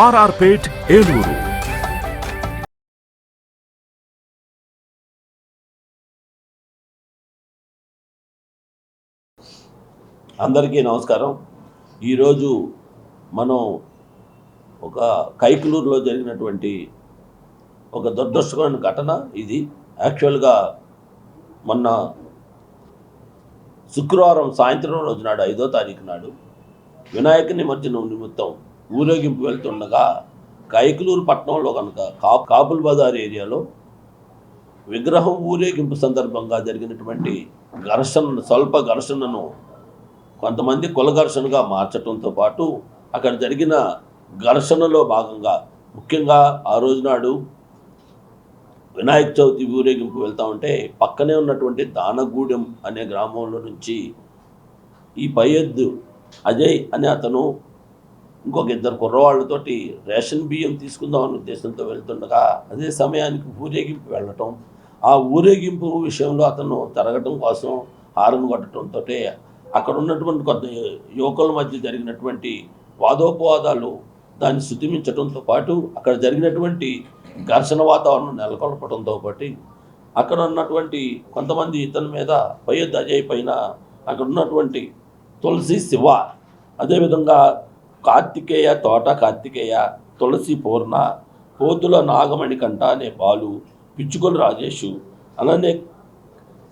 RR పేట్ ఏలూరు. అందరికీ నమస్కారం. ఈరోజు మనం ఒక కైకులూరులో జరిగినటువంటి ఒక దురదృష్టకరమైన ఘటన ఇది. యాక్చువల్గా మొన్న శుక్రవారం సాయంత్రం రోజు నాడు ఐదో తారీఖు నాడు వినాయక నిమజ్జనం నిమిత్తం ఊరేగింపు వెళ్తుండగా కైకులూరు పట్టణంలో కనుక కా కాపుల్ బజార్ ఏరియాలో విగ్రహం ఊరేగింపు సందర్భంగా జరిగినటువంటి ఘర్షణ స్వల్ప ఘర్షణను కొంతమంది కుల ఘర్షణగా మార్చడంతో పాటు అక్కడ జరిగిన ఘర్షణలో భాగంగా ముఖ్యంగా ఆ రోజు నాడు వినాయక చవితి ఊరేగింపు వెళ్తా ఉంటే పక్కనే ఉన్నటువంటి దానగూడెం అనే గ్రామంలో నుంచి ఈ పయ్యద్దు అజయ్ అనే అతను ఇంకొక ఇద్దరు కుర్రవాళ్ళతోటి రేషన్ బియ్యం తీసుకుందామనే ఉద్దేశంతో వెళ్తుండగా అదే సమయానికి ఊరేగింపు వెళ్ళటం. ఆ ఊరేగింపు విషయంలో అతను తిరగటం కోసం హారం కొట్టడంతో అక్కడ ఉన్నటువంటి కొంత యువకుల మధ్య జరిగినటువంటి వాదోపవాదాలు దాన్ని శుతిమించడంతో పాటు అక్కడ జరిగినటువంటి ఘర్షణ వాతావరణం నెలకొల్పడంతో పాటు అక్కడ ఉన్నటువంటి కొంతమంది ఇతని మీద పై అజయ్ పైన అక్కడ ఉన్నటువంటి తులసి శివ అదేవిధంగా కార్తికేయ తోట కార్తికేయ తులసి పూర్ణ పోతుల నాగమణి కంట అనే బాలు పిచ్చుకొల రాజేషు అలానే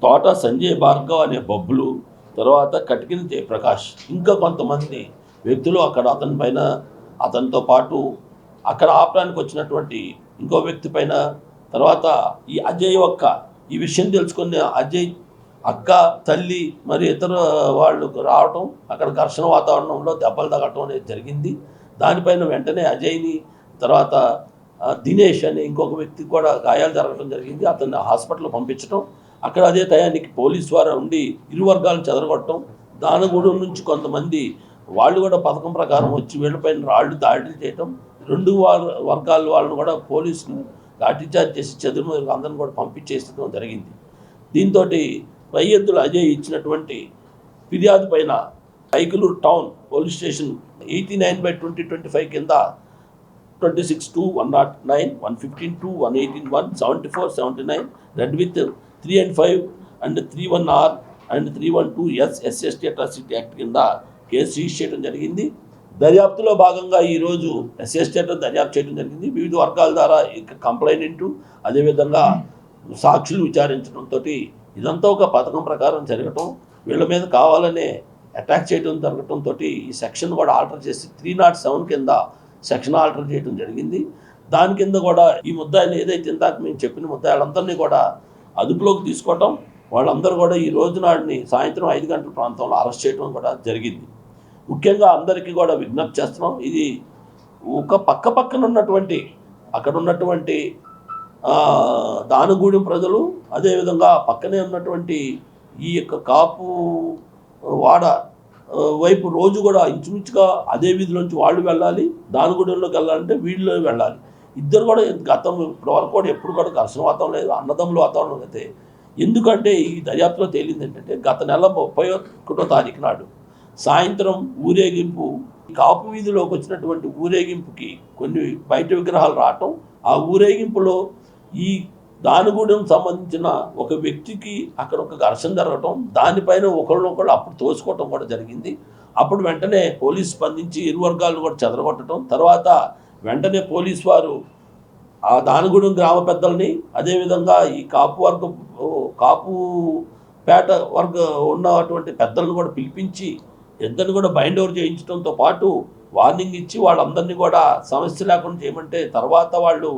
తోట సంజయ్ భార్గవ్ అనే బొబ్బులు తర్వాత కటికిన జయప్రకాష్. ఇంకా కొంతమంది వ్యక్తులు అక్కడ అతని పైన అతనితో పాటు అక్కడ ఆపడానికి వచ్చినటువంటి ఇంకో వ్యక్తి పైన తర్వాత ఈ అజయ్ ఒక్క ఈ విషయం తెలుసుకున్న అజయ్ అక్క తల్లి మరి ఇతర వాళ్ళు రావటం అక్కడ ఘర్షణ వాతావరణంలో దెబ్బలు తగ్గటం అనేది జరిగింది. దానిపైన వెంటనే అజయ్ని తర్వాత దినేష్ అనే ఇంకొక వ్యక్తికి కూడా గాయాలు జరగడం జరిగింది. అతన్ని హాస్పిటల్ పంపించడం అక్కడ అదే టయానికి పోలీస్ వారు ఉండి ఇరు వర్గాలను చెదరగొట్టడం దానగూడెం నుంచి కొంతమంది వాళ్ళు కూడా పథకం ప్రకారం వచ్చి వీళ్ళపైన రాళ్ళు దాడులు చేయటం. రెండు వర్గాల వాళ్ళని కూడా పోలీసులు లాఠీచార్జ్ చేసి చదువు అందరిని కూడా పంపించేసడం జరిగింది. దీంతో వైద్యులు అజయ్ ఇచ్చినటువంటి ఫిర్యాదు పైన Aikuluru town police station eighty nine by twenty twenty five కింద twenty six two one naught nine one fifteen two one eighteen one seventy four seventy nine read with three and five and three one R and three one two S SST atrocity act కింద case register చేయడం జరిగింది. దర్యాప్తులో భాగంగా ఈరోజు SST దర్యాప్తు చేయడం జరిగింది. వివిధ వర్గాల ద్వారా కంప్లైంట్ అదేవిధంగా సాక్షులు విచారించడంతో ఇదంతా ఒక పథకం ప్రకారం జరగటం వీళ్ళ మీద కావాలనే అటాక్ చేయడం జరగటంతో ఈ సెక్షన్ కూడా ఆల్టర్ చేసి త్రీ నాట్ సెవెన్ కింద సెక్షన్ ఆల్టర్ చేయడం జరిగింది. దాని కింద కూడా ఈ ముద్దాయిలు ఏదైతే ఇందాక మేము చెప్పిన ముద్దాయిలందరినీ కూడా అదుపులోకి తీసుకోవటం వాళ్ళందరూ కూడా ఈ రోజు నాడిని సాయంత్రం ఐదు గంటల ప్రాంతంలో అరెస్ట్ చేయడం కూడా జరిగింది. ముఖ్యంగా అందరికీ కూడా విజ్ఞప్తి చేస్తున్నాం ఇది ఒక పక్క పక్కన ఉన్నటువంటి అక్కడ ఉన్నటువంటి దానగూడెం ప్రజలు అదేవిధంగా పక్కనే ఉన్నటువంటి ఈ యొక్క కాపు వాడ వైపు రోజు కూడా ఇంచుమించుగా అదే వీధిలోంచి వాళ్ళు వెళ్ళాలి దానగూడెంలోకి వెళ్ళాలంటే వీళ్ళు వెళ్ళాలి. ఇద్దరు కూడా గతం ఇప్పటి వరకు కూడా ఎప్పుడు కూడా ఘర్షణ వాతావరణం లేదు అన్నదమ్ముల వాతావరణం అయితే. ఎందుకంటే ఈ దర్యాప్తులో తేలింది ఏంటంటే గత నెల ముప్పై ఒకటో తారీఖు నాడు సాయంత్రం ఊరేగింపు కాపు వీధిలోకి వచ్చినటువంటి ఊరేగింపుకి కొన్ని బయట విగ్రహాలు రావటం ఆ ఊరేగింపులో ఈ దానిగూడెం సంబంధించిన ఒక వ్యక్తికి అక్కడ ఒక ఘర్షణ జరగటం దానిపైన ఒకరినొకరు అప్పుడు తోసుకోవటం కూడా జరిగింది. అప్పుడు వెంటనే పోలీస్ స్పందించి ఇరు వర్గాలను కూడా చెదరగొట్టడం తర్వాత వెంటనే పోలీస్ వారు ఆ దానగూడెం గ్రామ పెద్దల్ని అదేవిధంగా ఈ కాపు వర్గ కాపు పేట వర్గ ఉన్నటువంటి పెద్దలను కూడా పిలిపించి ఇద్దరిని కూడా బైండ్ ఓవర్ చేయించడంతో పాటు వార్నింగ్ ఇచ్చి వాళ్ళందరినీ కూడా సమస్య లేకుండా చేయమంటే తర్వాత వాళ్ళు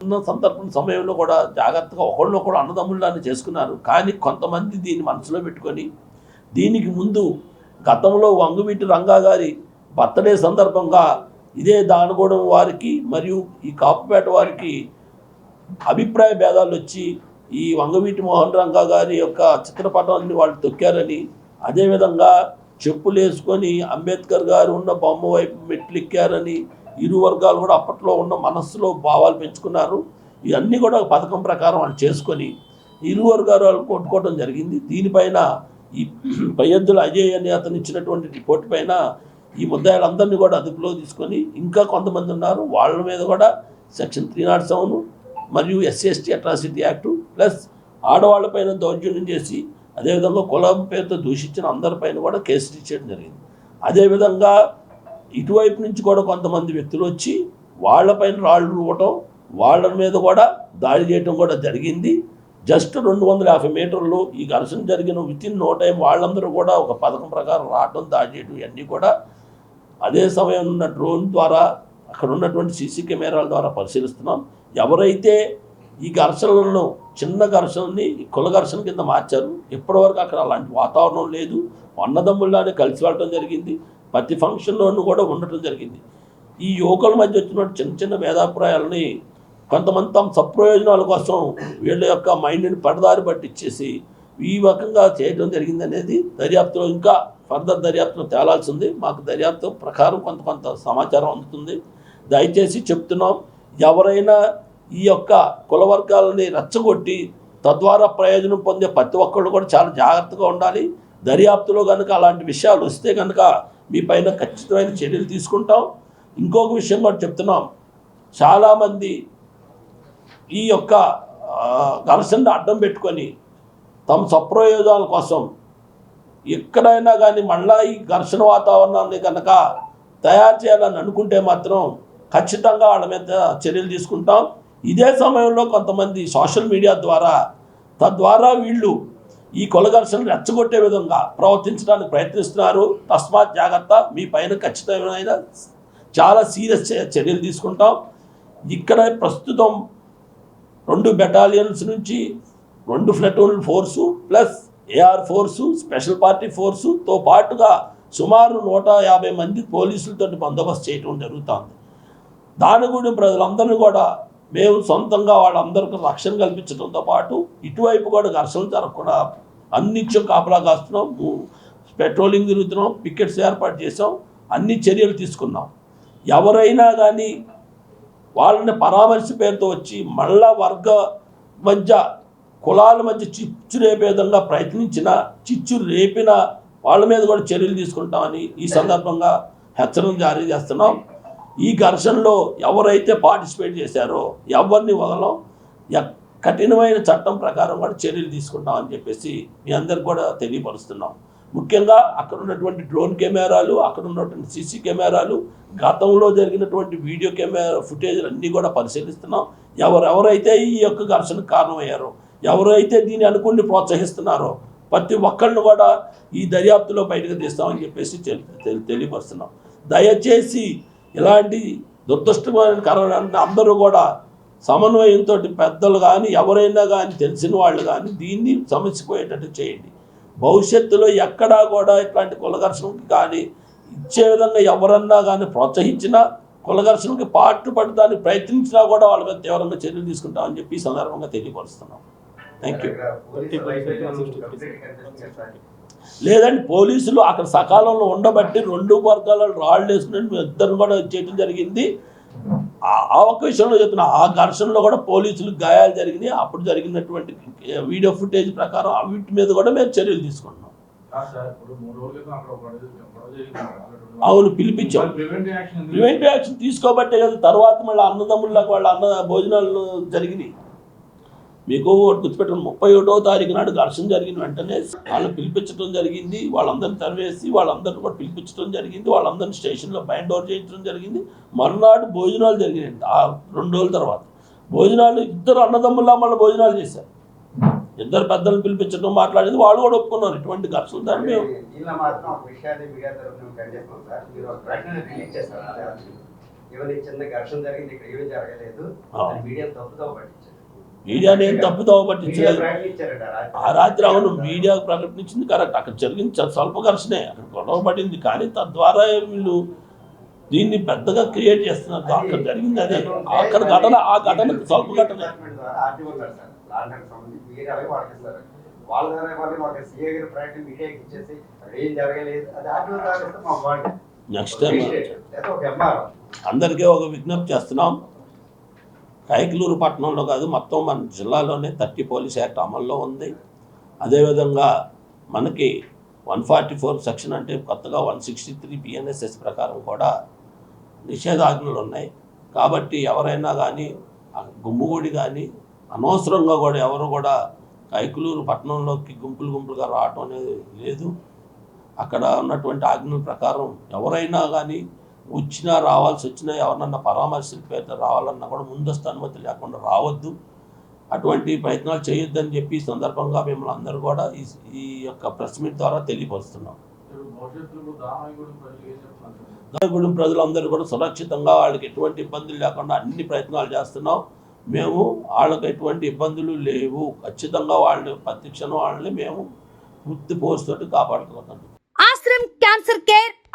ఉన్న సందర్భం సమయంలో కూడా జాగ్రత్తగా ఒకళ్ళొకడు అన్నదమ్ముళ్ళని చేసుకున్నారు. కానీ కొంతమంది దీన్ని మనసులో పెట్టుకొని దీనికి ముందు గతంలో వంగువీటి రంగా గారి బర్త్డే సందర్భంగా ఇదే దానగూడెం వారికి మరియు ఈ కాపుపేట వారికి అభిప్రాయ భేదాలు వచ్చి ఈ వంగవీటి మోహన్ రంగా గారి యొక్క చిత్రపటాన్ని వాళ్ళు తొక్కారని అదేవిధంగా చెప్పులు వేసుకొని అంబేద్కర్ గారు ఉన్న బొమ్మ వైపు మెట్లు ఎక్కారని ఇరు వర్గాలు కూడా అప్పట్లో ఉన్న మనస్సులో భావాలు పెంచుకున్నారు. ఇవన్నీ కూడా పథకం ప్రకారం వాళ్ళు చేసుకొని ఇరు వర్గాలు వాళ్ళు కొట్టుకోవడం జరిగింది. దీనిపైన ఈ పయ్యద్దుల అజయ్ అని అతను ఇచ్చినటువంటి రిపోర్ట్ పైన ఈ ముద్దాయిలందరినీ కూడా అదుపులో తీసుకొని ఇంకా కొంతమంది ఉన్నారు. వాళ్ళ మీద కూడా సెక్షన్ త్రీ నాట్ సెవెన్ మరియు SC ST atrocity act plus ఆడవాళ్ళపైన దౌర్జన్యం చేసి అదేవిధంగా కులం పేరుతో దూషించిన అందరిపైన కూడా కేసులు ఇచ్చేయడం జరిగింది. అదేవిధంగా ఇటువైపు నుంచి కూడా కొంతమంది వ్యక్తులు వచ్చి వాళ్ళపైన రాళ్ళు ఇవ్వటం వాళ్ళ మీద కూడా దాడి చేయటం కూడా జరిగింది. జస్ట్ రెండు వందల యాభై మీటర్లు ఈ ఘర్షణ జరిగిన విత్ ఇన్ నో టైం వాళ్ళందరూ కూడా ఒక పథకం ప్రకారం రావడం దాడి చేయడం ఇవన్నీ కూడా అదే సమయం ఉన్న డ్రోన్ ద్వారా అక్కడ ఉన్నటువంటి సీసీ కెమెరాల ద్వారా పరిశీలిస్తున్నాం. ఎవరైతే ఈ ఘర్షణలను చిన్న ఘర్షణని కుల ఘర్షణ కింద మార్చారు. ఇప్పటివరకు అక్కడ అలాంటి వాతావరణం లేదు. అన్నదమ్ముల్లానే కలిసి వెళ్ళడం జరిగింది. ప్రతి ఫంక్షన్లోనూ కూడా ఉండటం జరిగింది. ఈ యువకుల మధ్య వచ్చిన చిన్న చిన్న భేదాభిప్రాయాలని కొంతమంది తమ సప్రయోజనాల కోసం వీళ్ళ యొక్క మైండ్ని పడదారి పట్టించేసి ఈ రకంగా చేయడం జరిగింది అనేది దర్యాప్తులో ఇంకా ఫర్దర్ దర్యాప్తులో తేలాల్సి ఉంది మాకు దర్యాప్తు ప్రకారం కొంత కొంత సమాచారం అందుతుంది. దయచేసి చెప్తున్నాం. ఎవరైనా ఈ యొక్క కుల వర్గాలని రెచ్చగొట్టి తద్వారా ప్రయోజనం పొందే ప్రతి ఒక్కళ్ళు కూడా చాలా జాగ్రత్తగా ఉండాలి. దర్యాప్తులో కనుక అలాంటి విషయాలు వస్తే కనుక మీ పైన ఖచ్చితమైన చర్యలు తీసుకుంటాం. ఇంకొక విషయం కూడా చెప్తున్నాం. చాలామంది ఈ యొక్క ఘర్షణ ఘర్షణను అడ్డం పెట్టుకొని తమ స్వప్రయోజనాల కోసం ఎక్కడైనా కానీ మళ్ళా ఈ ఘర్షణ వాతావరణాన్ని కనుక తయారు చేయాలని అనుకుంటే మాత్రం ఖచ్చితంగా వాళ్ళ మీద చర్యలు తీసుకుంటాం. ఇదే సమయంలో కొంతమంది సోషల్ మీడియా ద్వారా తద్వారా వీళ్ళు ఈ కొలగర్షను రెచ్చగొట్టే విధంగా ప్రవర్తించడానికి ప్రయత్నిస్తున్నారు. తస్మాత్ జాగ్రత్త మీ పైన ఖచ్చితమైన చాలా సీరియస్ చర్యలు తీసుకుంటాం. ఇక్కడ ప్రస్తుతం రెండు బెటాలియన్స్ నుంచి రెండు platoon force plus AR force special party ఫోర్సుతో పాటుగా సుమారు నూట యాభై మంది పోలీసులతో బందోబస్తు చేయడం జరుగుతుంది. దాని గురించి ప్రజలందరినీ కూడా మేము సొంతంగా వాళ్ళందరికీ రక్షణ కల్పించడంతో పాటు ఇటువైపు కూడా ఘర్షణలు జరగకుండా అన్నిత్యం కాపలా కాస్తున్నాం. పెట్రోలింగ్ తిరుగుతున్నాం పికెట్స్ ఏర్పాటు చేసాం అన్ని చర్యలు తీసుకున్నాం. ఎవరైనా కానీ వాళ్ళని పరామర్శ పేరుతో వచ్చి మళ్ళా వర్గ మధ్య కులాల మధ్య చిచ్చు రేపే విధంగా ప్రయత్నించిన చిచ్చు రేపిన వాళ్ళ మీద కూడా చర్యలు తీసుకుంటామని ఈ సందర్భంగా హెచ్చరికలు జారీ చేస్తున్నాం. ఈ ఘర్షణలో ఎవరైతే పార్టిసిపేట్ చేశారో ఎవరిని వదలం ఎ- కఠినమైన చట్టం ప్రకారం కూడా చర్యలు తీసుకుంటామని చెప్పేసి మీ అందరికి కూడా తెలియపరుస్తున్నాం. ముఖ్యంగా అక్కడ ఉన్నటువంటి డ్రోన్ కెమెరాలు అక్కడ ఉన్నటువంటి సీసీ కెమెరాలు గతంలో జరిగినటువంటి వీడియో కెమెరా ఫుటేజ్లు అన్నీ కూడా పరిశీలిస్తున్నాం. ఎవరెవరైతే ఈ యొక్క ఘర్షణకు కారణమయ్యారో ఎవరైతే దీన్ని అనుకుని ప్రోత్సహిస్తున్నారో ప్రతి ఒక్కరిని కూడా ఈ దర్యాప్తులో బయటకు తీస్తామని చెప్పేసి తెలియపరుస్తున్నాం. దయచేసి ఇలాంటి దురదృష్టమైన కారణాన్ని అందరూ కూడా సమన్వయంతో పెద్దలు కానీ ఎవరైనా కానీ తెలిసిన వాళ్ళు కానీ దీన్ని సమస్యపోయేటట్టు చేయండి. భవిష్యత్తులో ఎక్కడా కూడా ఇట్లాంటి కులఘర్షణకి కానీ ఇచ్చే విధంగా ఎవరన్నా కానీ ప్రోత్సహించినా కులఘర్షణకి పాటు పడడానికి ప్రయత్నించినా కూడా వాళ్ళ మీద తీవ్రంగా చర్యలు తీసుకుంటామని చెప్పి సందర్భంగా తెలియపరుస్తున్నాం. థ్యాంక్ యూ లేదండి పోలీసులు అక్కడ సకాలంలో ఉండబట్టి రెండు వర్గాల రాళ్ళు వేసుకుని ఇద్దరు కూడా చేయడం జరిగింది. ఆ- ఒక్క విషయంలో చెప్తున్నా ఆ ఘర్షణలో కూడా పోలీసులు గాయాలు జరిగినాయి. అప్పుడు జరిగినటువంటి వీడియో ఫుటేజ్ ప్రకారం వీటి మీద కూడా మేము చర్యలు తీసుకుంటున్నాం. అవును పిలిపించాం. ప్రివెంటివ్ యాక్షన్ తీసుకోబట్టే కదా తర్వాత మళ్ళీ అన్నదమ్ముళ్ళకి వాళ్ళ అన్న భోజనాలు జరిగినాయి. మీకు ఒకటి గుర్తుపెట్టండి ముప్పై ఒకటో తారీఖు నాడు ఘర్షణ జరిగిన వెంటనే వాళ్ళని పిలిపించడం జరిగింది వాళ్ళందరిని తరివేసి వాళ్ళందరిని కూడా పిలిపించడం జరిగింది వాళ్ళందరిని స్టేషన్లో బైండ్ ఓవర్ చేయించడం జరిగింది. మర్నాడు భోజనాలు జరిగినాయి ఆ రెండు రోజుల తర్వాత. భోజనాలు ఇద్దరు అన్నదమ్ముల్లా మళ్ళీ భోజనాలు చేశారు. ఇద్దరు పెద్దలను పిలిపించడం మాట్లాడింది వాళ్ళు కూడా ఒప్పుకున్నారు. ఇటువంటి ఘర్షణ దాన్ని చిన్న ఘర్షణ జరిగింది ఇక్కడ ఏమీ జరగలేదు. ఆ. అని మీడియా తప్పుదో పట్టించారు మీడియాని ఏం తప్పుదో మీడియా పట్టించలేదు. ప్రకటించారట రాత్రి. ఆ రాత్రి అవును మీడియా ప్రకటించింది కరెక్ట్. అక్కడ జరిగింది స్వల్ప ఘర్షణే అక్కడ గొడవ పడింది. కానీ తద్వారా వీళ్ళు దీన్ని పెద్దగా క్రియేట్ చేస్తున్నారు. అక్కడ జరిగింది అదే. అక్కడ ఘటన ఆ ఘటన స్వల్ప ఘటన. నెక్స్ట్ టైం అందరికీ ఒక విజ్ఞప్తి చేస్తున్నాం. కైకలూరు పట్టణంలో కాదు మొత్తం మన జిల్లాలోనే థర్టీ పోలీస్ యాక్ట్ అమల్లో ఉంది. అదేవిధంగా మనకి వన్ ఫార్టీ ఫోర్ సెక్షన్ అంటే కొత్తగా వన్ సిక్స్టీ త్రీ బిఎన్ఎస్ఎస్ ప్రకారం కూడా నిషేధాజ్ఞలు ఉన్నాయి. కాబట్టి ఎవరైనా కానీ గుమ్ముగూడి కానీ అనవసరంగా కూడా ఎవరు కూడా కైకులూరు పట్టణంలోకి గుంపులు గుంపులుగా రావటం అనేది లేదు. అక్కడ ఉన్నటువంటి ఆజ్ఞల ప్రకారం ఎవరైనా కానీ వచ్చినా రావాల్సి వచ్చినా ఎవరినన్నా పరామర్శల పేరుతో రావాలన్నా కూడా ముందస్తు అనుమతి లేకుండా రావద్దు. అటువంటి ప్రయత్నాలు చేయొద్దని చెప్పి సందర్భంగా మిమ్మల్ని అందరూ కూడా ఈ ఈ యొక్క ప్రెస్ మీట్ ద్వారా తెలియపరుస్తున్నాం. ఇప్పుడు దాయగూడెం ప్రజలందరూ కూడా సురక్షితంగా వాళ్ళకి ఎటువంటి ఇబ్బందులు లేకుండా అన్ని ప్రయత్నాలు చేస్తున్నాం. మేము వాళ్ళకి ఎటువంటి ఇబ్బందులు లేవు. ఖచ్చితంగా వాళ్ళని ప్రత్యక్షం వాళ్ళని మేము పూర్తి పోస్ట్ తోటి కాపాడుతున్నాం Ashram cancer care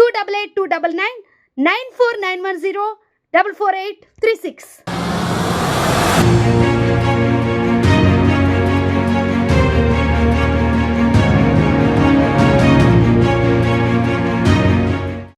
two double eight two double nine nine four nine one zero double four eight three six